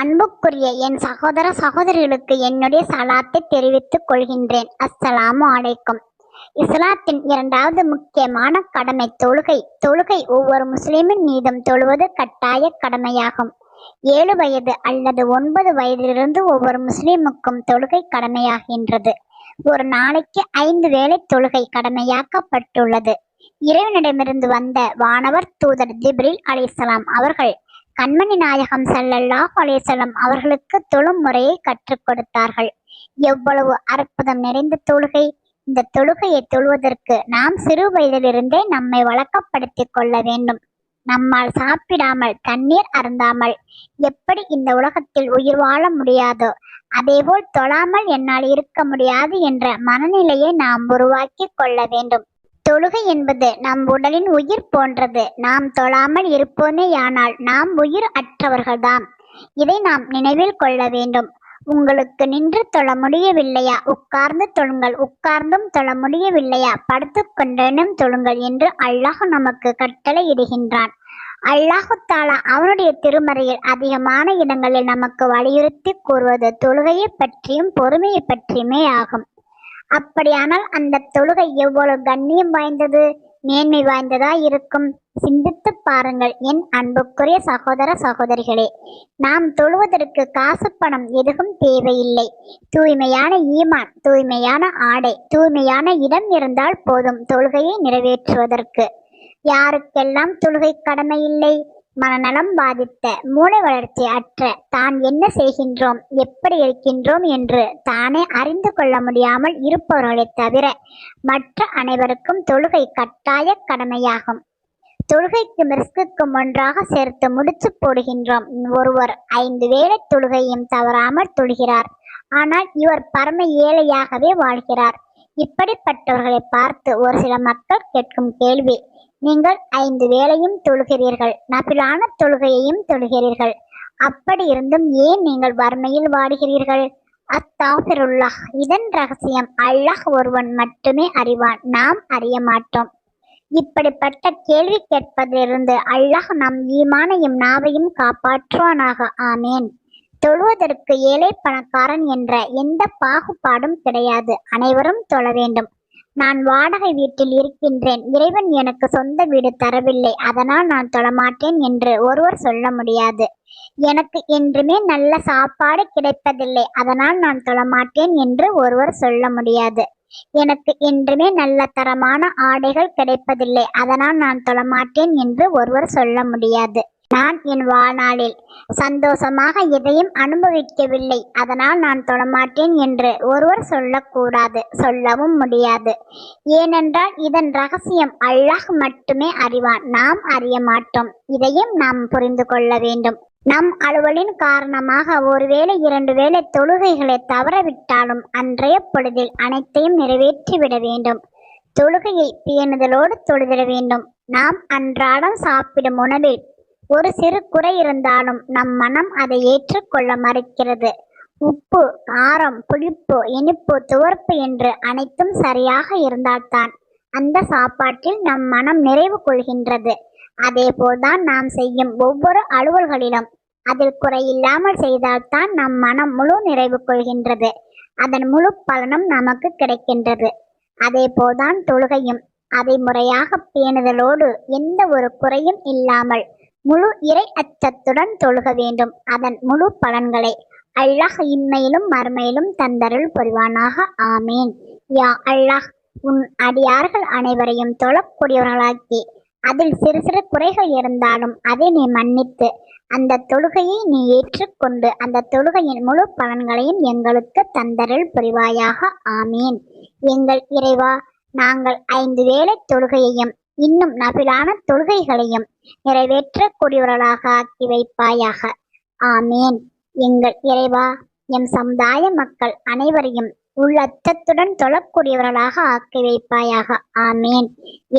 அன்புக்குரிய என் சகோதர சகோதரிகளுக்கு என்னுடைய சலாத்தை தெரிவித்துக் கொள்கின்றேன். அஸ்ஸலாமு அலைக்கும். இஸ்லாத்தின் இரண்டாவது முக்கியமான கடமை தொழுகை. தொழுகை ஒவ்வொரு முஸ்லிமின் மீதும் தொழுவது கட்டாய கடமையாகும். ஏழு வயது அல்லது ஒன்பது வயதிலிருந்து ஒவ்வொரு முஸ்லிமுக்கும் தொழுகை கடமையாகின்றது. ஒரு நாளைக்கு ஐந்து வேளை தொழுகை கடமையாக்கப்பட்டுள்ளது. இறைவனிடமிருந்து வந்த வானவர் தூதர் ஜிப்ரில் அலிசலாம் அவர்கள் கண்மணி நாயகம் செல்லல்லா அலைஹி அவர்களுக்கு தொழும் முறையை கற்றுக் கொடுத்தார்கள். எவ்வளவு அற்புதம் நிறைந்த தொழுகை. இந்த தொழுகையை தொழுவதற்கு நாம் சிறு வயதிலிருந்தே நம்மை வழக்கப்படுத்திக் கொள்ள வேண்டும். நம்மால் சாப்பிடாமல் தண்ணீர் அருந்தாமல் எப்படி இந்த உலகத்தில் உயிர் வாழ முடியாதோ அதேபோல் தொழாமல் என்னால் இருக்க முடியாது என்ற மனநிலையை நாம் உருவாக்கி கொள்ள வேண்டும். தொழுகை என்பது நம் உடலின் உயிர் போன்றது. நாம் தொழாமல் இருப்போமேயானால் நாம் உயிர் அற்றவர்கள்தாம். இதை நாம் நினைவில் கொள்ள வேண்டும். உங்களுக்கு நின்று தொழ முடியவில்லையா? உட்கார்ந்து தொழுங்கள். உட்கார்ந்தும் தொழ முடியவில்லையா? படுத்து கொண்டேனும் தொழுங்கள் என்று அல்லாஹ் நமக்கு கட்டளை இடுகின்றான். அல்லாஹு தாலா அவனுடைய திருமறையில் அதிகமான இடங்களில் நமக்கு வலியுறுத்தி கூறுவது தொழுகையை பற்றியும் பொறுமையை பற்றியுமே ஆகும். அப்படியானால் அந்த தொழுகை எவ்வளவு கண்ணியம் வாய்ந்தது மேன்மை வாய்ந்ததா இருக்கும்? சிந்தித்து பாருங்கள் என் அன்புக்குரிய சகோதர சகோதரிகளே. நாம் தொழுவதற்கு காசு பணம் எதுவும் தேவையில்லை. தூய்மையான ஈமான் தூய்மையான ஆடை தூய்மையான இடம் இருந்தால் போதும் தொழுகையை நிறைவேற்றுவதற்கு. யாருக்கெல்லாம் தொழுகை கடமை இல்லை? மனநலம் பாதித்த மூளை வளர்ச்சி அற்ற தான் என்ன செய்கின்றோம் எப்படி இருக்கின்றோம் என்று தானே அறிந்து கொள்ள முடியாமல் இருப்பவர்களை தவிர மற்ற அனைவருக்கும் தொழுகை கட்டாய கடமையாகும். தொழுகைக்கும் ரிஸ்க்குக்கும் ஒன்றாக சேர்த்து முடிச்சு போடுகின்றோம். ஒருவர் ஐந்து வேளை தொழுகையும் தவறாமல் தொழுகிறார். ஆனால் இவர் பரம ஏழையாகவே வாழ்கிறார். இப்படிப்பட்டவர்களை பார்த்து ஒரு சில மக்கள் கேட்கும் கேள்வி நீங்கள் ஐந்து வேளையும் தொழுகிறீர்கள் நபிலான தொழுகையையும் தொழுகிறீர்கள் அப்படி இருந்தும் ஏன் நீங்கள் வறுமையில் வாடுகிறீர்கள்? அத்தாஃபிருல்லாஹ் இதன் ரகசியம் அல்லாஹ் ஒருவன் மட்டுமே அறிவான் நாம் அறிய மாட்டோம். இப்படிப்பட்ட கேள்வி கேட்பதிலிருந்து அல்லாஹ் நம் ஈமானையும் நாவையும் காப்பாற்றுவானாக ஆமேன். தொழுவதற்கு ஏழை பணக்காரன் என்ற எந்த பாகுபாடும் கிடையாது. அனைவரும் தொழ வேண்டும். நான் வாடகை வீட்டில் இருக்கின்றேன். இறைவன் எனக்கு சொந்த வீடு தரவில்லை. அதனால் நான் தொழமாட்டேன் என்று ஒருவர் சொல்ல முடியாது. எனக்கு என்றுமே நல்ல சாப்பாடு கிடைப்பதில்லை. அதனால் நான் தொழமாட்டேன் என்று ஒருவர் சொல்ல முடியாது. எனக்கு என்றுமே நல்ல தரமான ஆடைகள் கிடைப்பதில்லை. அதனால் நான் தொழமாட்டேன் என்று ஒருவர் சொல்ல முடியாது. நான் என் வாழ்நாளில் சந்தோஷமாக எதையும் அனுபவிக்கவில்லை. அதனால் நான் தொடமாட்டேன் என்று ஒருவர் சொல்லக்கூடாது சொல்லவும் முடியாது. ஏனென்றால் இதன் ரகசியம் அல்லாஹ் மட்டுமே அறிவான் நாம் அறிய மாட்டோம். இதையும் நாம் புரிந்து கொள்ள வேண்டும். நம் அலுவலின் காரணமாக ஒருவேளை இரண்டு வேளை தொழுகைகளை தவறவிட்டாலும் அன்றைய பொழுதில் அனைத்தையும் நிறைவேற்றிவிட வேண்டும். தொழுகையை பேணுதலோடு தொழுதிட வேண்டும். நாம் அன்றாடம் சாப்பிடும் உணவில் ஒரு சிறு குறை இருந்தாலும் நம் மனம் அதை ஏற்றுக்கொள்ள மறுக்கிறது. உப்பு காரம் புளிப்பு இனிப்பு துவர்ப்பு என்று அனைத்தும் சரியாக இருந்தால்தான் அந்த சாப்பாட்டில் நம் மனம் நிறைவு கொள்கின்றது. அதேபோல்தான் நாம் செய்யும் ஒவ்வொரு அலுவல்களிலும் அதில் குறையில்லாமல் செய்தால்தான் நம் மனம் முழு நிறைவு கொள்கின்றது. அதன் முழு பலனும் நமக்கு கிடைக்கின்றது. அதேபோல்தான் தொழுகையும் அதை முறையாக பேணுதலோடு எந்த ஒரு குறையும் இல்லாமல் முழு இறை அச்சத்துடன் தொழுக வேண்டும். அதன் முழு பலன்களை அல்லாஹ் இன்மையிலும் மறுமையிலும் தந்தருள் புரிவானாக. ஆமீன். யா அல்லாஹ் உன் அடியார்கள் அனைவரையும் தொழக்கூடியவர்களாக்கி அதில் சிறு சிறு குறைகள் இருந்தாலும் அதை நீ மன்னித்து அந்த தொழுகையை நீ ஏற்றுக்கொண்டு அந்த தொழுகையின் முழு பலன்களையும் எங்களுக்கு தந்தருள் புரிவாயாக. ஆமீன். எங்கள் இறைவா நாங்கள் ஐந்து வேளை தொழுகையையும் இன்னும் நபிலான தொழுகைகளையும் நிறைவேற்றக்கூடியவர்களாக ஆக்கி வைப்பாயாக. ஆமேன். எங்கள் இறைவா எம் சமுதாய மக்கள் அனைவரையும் உள்ளச்சத்துடன் தொழக்கூடியவர்களாக ஆக்கி வைப்பாயாக. ஆமேன்.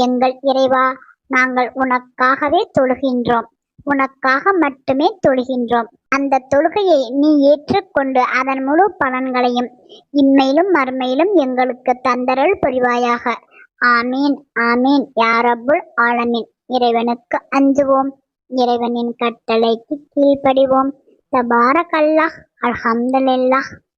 எங்கள் இறைவா நாங்கள் உனக்காகவே தொழுகின்றோம். உனக்காக மட்டுமே தொழுகின்றோம். அந்த தொழுகையை நீ ஏற்றுக்கொண்டு அதன் முழு பலன்களையும் இன்மையிலும் மறுமையிலும் எங்களுக்கு தந்தரல் புரிவாயாக. ஆமீன் ஆமீன். யாரபுல் ஆலமீன்? இறைவனுக்கு அஞ்சுவோம். இறைவனின் கட்டளைக்கு கீழ்ப்படிவோம். தபாரக் அல்லாஹ் அல்ஹம்துலில்லாஹ்.